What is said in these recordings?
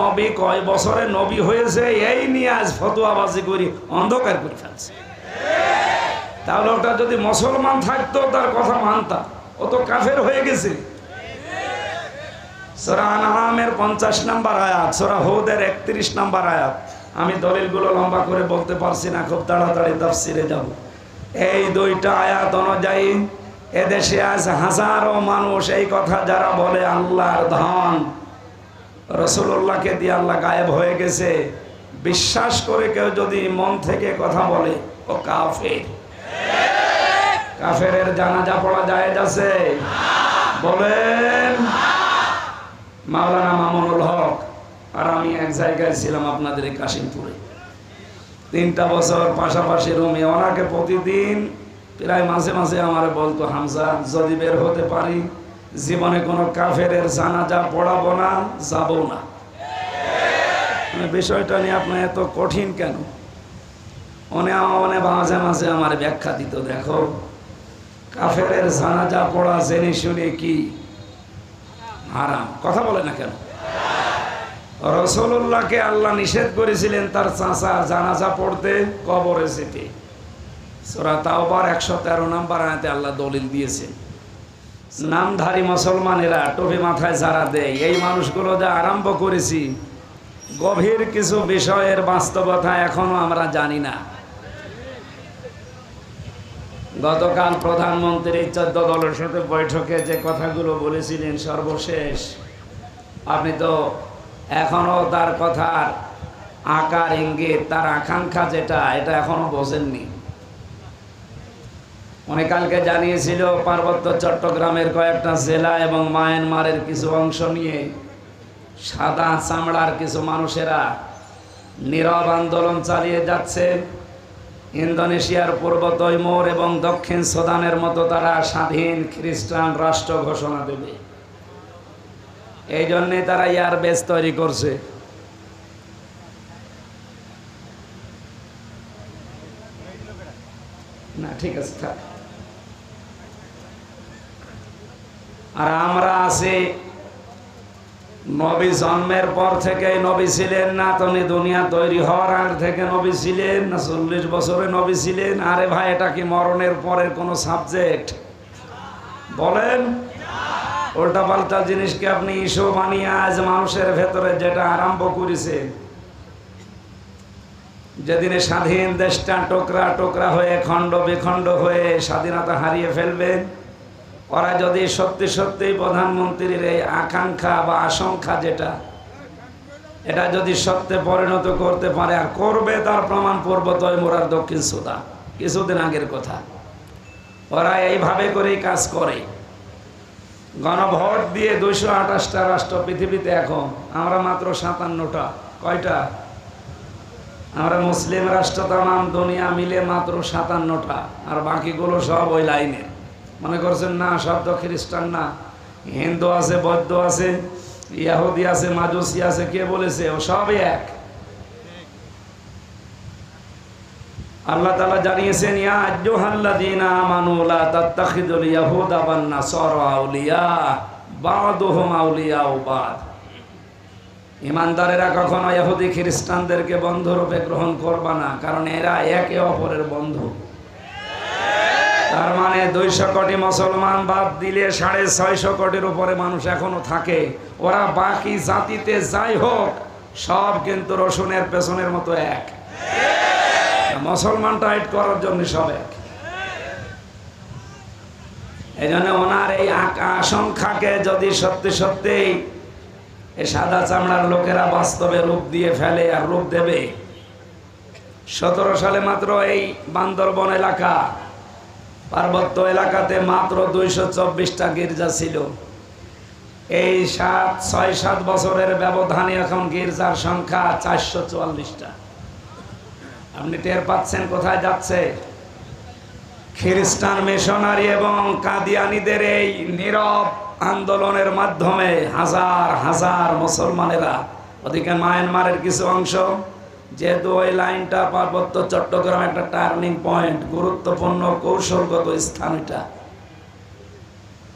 নবী কয় বছরে নবী হয়েছে, এই নিয়ে আজ ফতোয়াবাজি করি, অন্ধকার করে ফেলছে। তাহলে ওটা যদি মুসলমান থাকতো, তার কথা মানতাম ও তো কাফের হয়ে গেছে। পঞ্চাশ নাম্বার আয়াত, সোরা হৌদের একত্রিশ নাম্বার আয়াত। আমি দলিলগুলো লম্বা করে বলতে পারছি না, খুব তাড়াতাড়ি যাব। এই দুইটা আয়াত অনুযায়ী, এদেশে আজ হাজারো মানুষ এই কথা যারা বলে, আল্লাহর ধন রসুল্লাহকে দিয়ে আল্লাহ গায়েব হয়ে গেছে। বিশ্বাস করে কেউ যদি মন থেকে কথা বলে, ও কাফের। কাফের জানাজা পড়া যায় যাচ্ছে বলেন, মাওলানা মামুনুল হক, আর আমি এক জায়গায় ছিলাম আপনাদের কাশিমপুরে। তিনটা বছর পাশাপাশি রুমে ওনাকে প্রতিদিন প্রায় মাঝে মাঝে আমার বলতো, হামজা, যদি বের হতে পারি জীবনে কোনো কাফের জানাজা পড়াবো না, যাব না। মানে বিষয়টা নিয়ে আপনার এত কঠিন কেন? উনি মানে মাঝে মাঝে আমার ব্যাখ্যা দিত, দেখো। কাফের জানাজা পড়া জেনে শুনে কি? হারাম। কথা বলে না কেন? রসুল্লাহকে আল্লাহ নিষেধ করেছিলেন তার চাচা জানাজা পড়তে, কবরে যেতে। সোরা তাওবার একশো তেরো নাম্বার আয়াতে আল্লাহ দলিল দিয়েছেন নামধারী মুসলমানেরা টুপি মাথায় যারা দেয়, এই মানুষগুলো যা আরম্ভ করেছি, গভীর কিছু বিষয়ের বাস্তবতা এখনও আমরা জানি না। গতকাল প্রধানমন্ত্রী চোদ্দ দলের সাথে বৈঠকে যে কথাগুলো বলেছিলেন সর্বশেষ, আপনি তো এখনও তার কথার আকার, ইঙ্গিত, তার আকাঙ্ক্ষা যেটা, এটা এখনও বোঝেননি। উনি কালকে জানিয়েছিল, পার্বত্য চট্টগ্রামের কয়েকটা জেলা এবং মায়ানমারের কিছু অংশ নিয়ে সাদা চামড়ার কিছু মানুষেরা নীরব আন্দোলন চালিয়ে যাচ্ছে। ইন্দোনেশিয়ার পূর্ব তৈমুর এবং দক্ষিণ সুদানের মতো তারা স্বাধীন খ্রিস্টান রাষ্ট্র ঘোষণা দেবে। এই জন্যে তারা ইয়ার বেস তৈরি করছে। না, ঠিক আছে, থাক। আর আমরা আছি নবী জন্মের পর থেকে নবী ছিলেন না তুমি দুনিয়া তৈরি হওয়ার আগ থেকে নবী ছিলেন না, চল্লিশ বছরে নবী ছিলেন। আরে ভাই, এটা কি মরণের পরের কোনো সাবজেক্ট বলেন। উল্টা পাল্টা জিনিসকে আপনি ইস্যু বানিয়ে আজ মানুষের ভেতরে যেটা আরম্ভ করেছে যেদিনে স্বাধীন দেশটা টোকরা টোকরা হয়ে খণ্ড বিখণ্ড হয়ে স্বাধীনতা হারিয়ে ফেলবেন ওরা যদি সত্যি সত্যি প্রধানমন্ত্রীর এই আকাঙ্ক্ষা বা আশঙ্কা যেটা, এটা যদি সত্যে পরিণত করতে পারে আর করবে তার প্রমাণ পূর্ব তৈমুরার দক্ষিণ সুদা কিছুদিন আগের কথা। ওরা এইভাবে করেই কাজ করে। গণভোট দিয়ে দুইশো আঠাশটা রাষ্ট্র পৃথিবীতে এখন, আমরা মাত্র সাতান্নটা। কয়টা? আমরা মুসলিম রাষ্ট্র, তাম দুনিয়া মিলে মাত্র সাতান্নটা। আর বাকিগুলো সব ওই লাইনে। মনে করছেন, না সব তো খ্রিস্টান না। হিন্দু আছে, বৌদ্ধ আছে, ইয়াহুদি আছে, মাজুসি আছে, কে বলেছে? ও সবই এক। আল্লাহ তালা জানিয়েছেন ইমানদারেরা কখনো ইহুদি খ্রিস্টানদেরকে বন্ধুরূপে গ্রহণ করবা না, কারণ এরা একে অপরের বন্ধু। মানে দুইশো কোটি মুসলমান বাদ দিলে সাড়ে ছয়শো কোটির উপরে মানুষ এখনও থাকে। ওরা বাকি জাতিতে যাই হোক, সব কিন্তু রসুনের পেছনের মতো এক। মুসলমান টাইট করার জন্য সব এক। এই জন্য ওনার এই আশঙ্কাকে যদি সত্যি সত্যি এই সাদা চামড়ার লোকেরা বাস্তবে রূপ দিয়ে ফেলে আর রূপ দেবে। সতেরো সালে মাত্র এই বান্দরবন এলাকা পার্বত্য এলাকাতে মাত্র দুইশো চব্বিশটা গির্জা ছিল। এই সাত, ছয়, সাত বছরের ব্যবধানে এখন গির্জার সংখ্যা চারশো চুয়াল্লিশটা। আপনি টের পাচ্ছেন কোথায় যাচ্ছে? খ্রিস্টান মিশনারি এবং কাদিয়ানিদের এই নীরব আন্দোলনের মাধ্যমে হাজার হাজার মুসলমানেরা ওদিকে মায়ানমারের কিছু অংশ যেহেতু ওই লাইনটা পার্বত্য চট্টগ্রাম একটা টার্নিং পয়েন্ট, গুরুত্বপূর্ণ কৌশলগত স্থান এটা।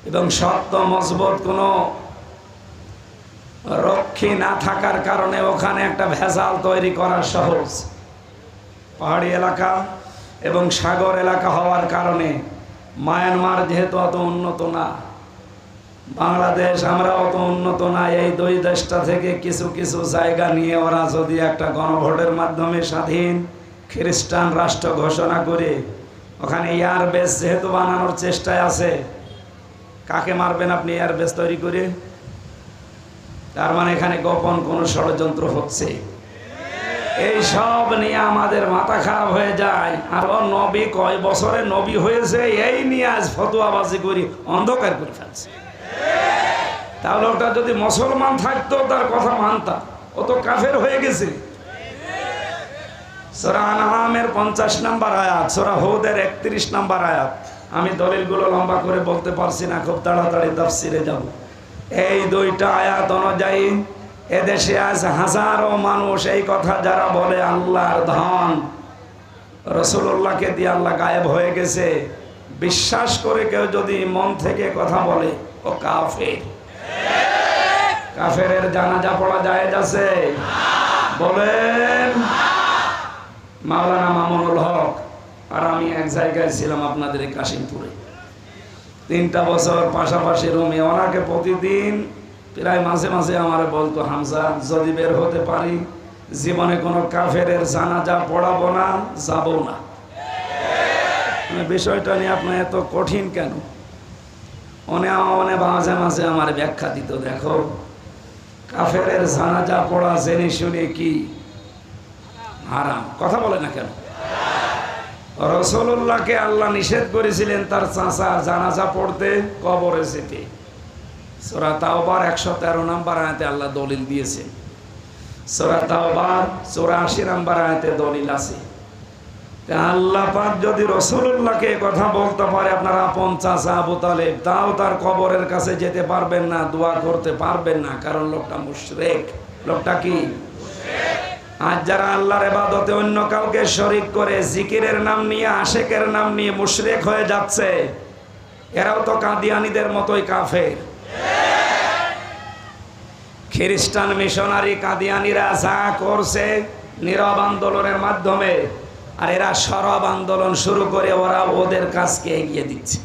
এবং শক্ত, মজবুত কোনো রক্ষী না থাকার কারণে ওখানে একটা ভেজাল তৈরি করা সহজ। পাহাড়ি এলাকা এবং সাগর এলাকা হওয়ার কারণে মায়ানমার যেহেতু অত উন্নত না বাংলাদেশ, আমরা অত উন্নত না এই দুই দেশটা থেকে কিছু কিছু জায়গা নিয়ে ওরা যদি একটা গণভোটের মাধ্যমে স্বাধীন খ্রিস্টান রাষ্ট্র ঘোষণা করে, ওখানে এয়ার বেস যেহেতু বানানোর চেষ্টায় আছে, কাকে মারবেন আপনি এয়ার বেস তৈরি করে? তার মানে এখানে গোপন কোনো ষড়যন্ত্র হচ্ছে। এই সব নিয়ে আমাদের মাথা খারাপ হয়ে যায়। আর ও নবী কয় বছরে নবী হয়েছে, এই নিয়ে আজ ফতুয়াবাজি করি, অন্ধকার করে ফেলছে। তাহলে ওটা যদি মুসলমান থাকতো, তার কথা মানতাম ও তো কাফের হয়ে গেছে। সোরা আনামের পঞ্চাশ নাম্বার আয়াত, সোরা হৌদের একত্রিশ নাম্বার আয়াত। আমি দলিলগুলো লম্বা করে বলতে পারছি না, খুব তাড়াতাড়ি তাফসিরে যাব। এই দুইটা আয়াত অনুযায়ী এদেশে আজ হাজারো মানুষ, এই কথা যারা বলে, আল্লাহর ধন রসুল্লাহকে দিয়ে আল্লাহ গায়েব হয়ে গেছে। বিশ্বাস করে কেউ যদি মন থেকে কথা বলে, ও কাফের। কাফের জানাজা পড়া যায় আছে? বলেন। মাওলানা মামুনুল হক, আর আমি এক জায়গায় ছিলাম আপনাদের এই কাশিমপুরে। তিনটা বছর পাশাপাশি রুমে ওনাকে প্রতিদিন প্রায় মাঝে মাঝে আমার বলতো, হামজা, যদি বের হতে পারি, জীবনে কোনো কাফের জানাজা পড়াবো না, যাব না। মানে বিষয়টা নিয়ে আপনার এত কঠিন কেন? অনে মাঝে মাঝে আমার ব্যাখ্যা দিত, দেখো কাফের জানাজা পড়া, জেনে শুনে কি? হারাম। কথা বলে না কেন? রসল্লাহকে আল্লাহ নিষেধ করেছিলেন তার চাঁচা জানাজা পড়তে, কবরে যেতে। সোরা তাওবার একশো তেরো নাম্বার আয়াতে আল্লাহ দলিল দিয়েছে। সোরা তাওবার চৌরাশি নাম্বার আয়াতে দলিল আছে। আল্লাহ যদি রসুল্লাহকে কথা বলতে পারে, আপনারা আপন আবু তালেব, তাও তার কবরের কাছে যেতে পারবেন না, দোয়া করতে পারবেন না, কারণ লোকটা মুশরেক। লোকটা কি? আজ যারা আল্লাহর এবাদতে অন্য কাউকে শরিক করে, জিকিরের নাম নিয়ে, আশেকের নাম নিয়ে মুশরেক হয়ে যাচ্ছে, এরাও তো কাদিয়ানিদের মতোই কাফের। খ্রিস্টান মিশনারি কাদিয়ানিরা যা করছে, নীরব আন্দোলনের মাধ্যমে আর এরা সরব আন্দোলন শুরু করে ওরা ওদের কাজকে এগিয়ে দিচ্ছে।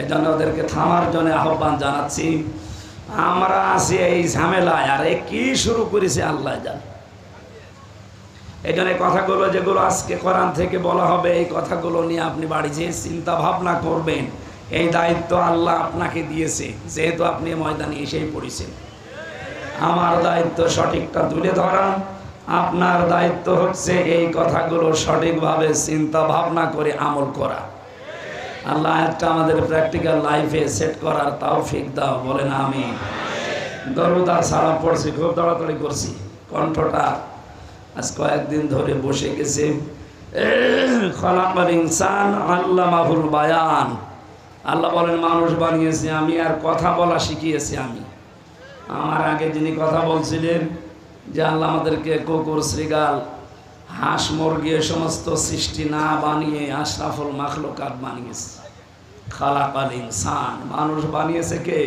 এই জন্য ওদেরকে থামার জন্য আহ্বান জানাচ্ছি। আমরা আছি এই ঝামেলায়, আর কি শুরু করেছে আল্লাহ জান। এই জন্য কথাগুলো যেগুলো আজকে কোরআন থেকে বলা হবে, এই কথাগুলো নিয়ে আপনি বাড়ি যেয়ে চিন্তা ভাবনা করবেন। এই দায়িত্ব আল্লাহ আপনাকে দিয়েছে, যেহেতু আপনি ময়দানে এসেই পড়েছেন। আমার দায়িত্ব সঠিকটা তুলে ধরা আপনার দায়িত্ব হচ্ছে এই কথাগুলো সঠিকভাবে চিন্তা ভাবনা করে আমল করা। আল্লাহ একটা আমাদের প্র্যাকটিক্যাল লাইফে সেট করার তাও ফিক দাও, বলেন আমি দরুদার সারা পড়ছি, খুব তাড়াতাড়ি করছি। কণ্ঠটা আজ কয়েকদিন ধরে বসে গেছে। খলাকাল ইনসান আল্লাহ মাহুল বায়ান। আল্লাহ বলেন, মানুষ বানিয়েছি আমি আর কথা বলা শিখিয়েছি আমি। আমার আগে যিনি কথা বলছিলেন যে আল্লাহ আমাদেরকে কুকুর শ্রীগাল হাঁস মুরগি এ সমস্ত সৃষ্টি না বানিয়ে আশরাফুল মাখলুকাত বানিয়েছে। খালাকাল ইনসান। মানুষ বানিয়েছে কে?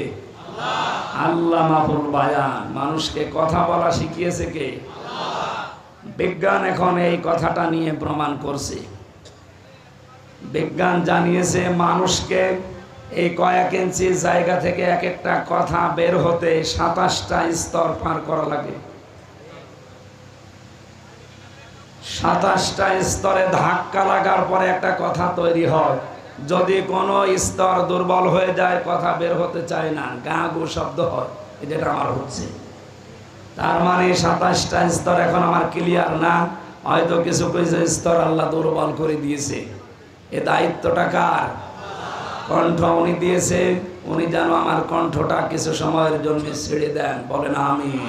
আল্লাহ। মাহুল বায়ান। মানুষকে কথা বলা শিখিয়েছে কে? বিজ্ঞান এখন এই কথাটা নিয়ে প্রমাণ করছে। বিজ্ঞান জানিয়েছে মানুষকে এই কয়েক ইঞ্চি জায়গা থেকে এক একটা কথা বের হতে সাতাশটা স্তর পার করা লাগে। সাতাশটা স্তরে ধাক্কা লাগার পরে একটা কথা তৈরি হয়। যদি কোনো স্তর দুর্বল হয়ে যায়, কথা বের হতে চায় না। গা গু শব্দ হয়। যেটা আমার হচ্ছে। তার মানে সাতাশটা স্তর এখন আমার ক্লিয়ার না। হয়তো কিছু কিছু স্তর আল্লাহ দুর্বল করে দিয়েছে। এ দায়িত্বটা কার? কণ্ঠ উনি দিয়েছে। উনি যেন আমার কণ্ঠটা কিছু সময়ের জন্য ছেড়ে দেন। বলেন আমি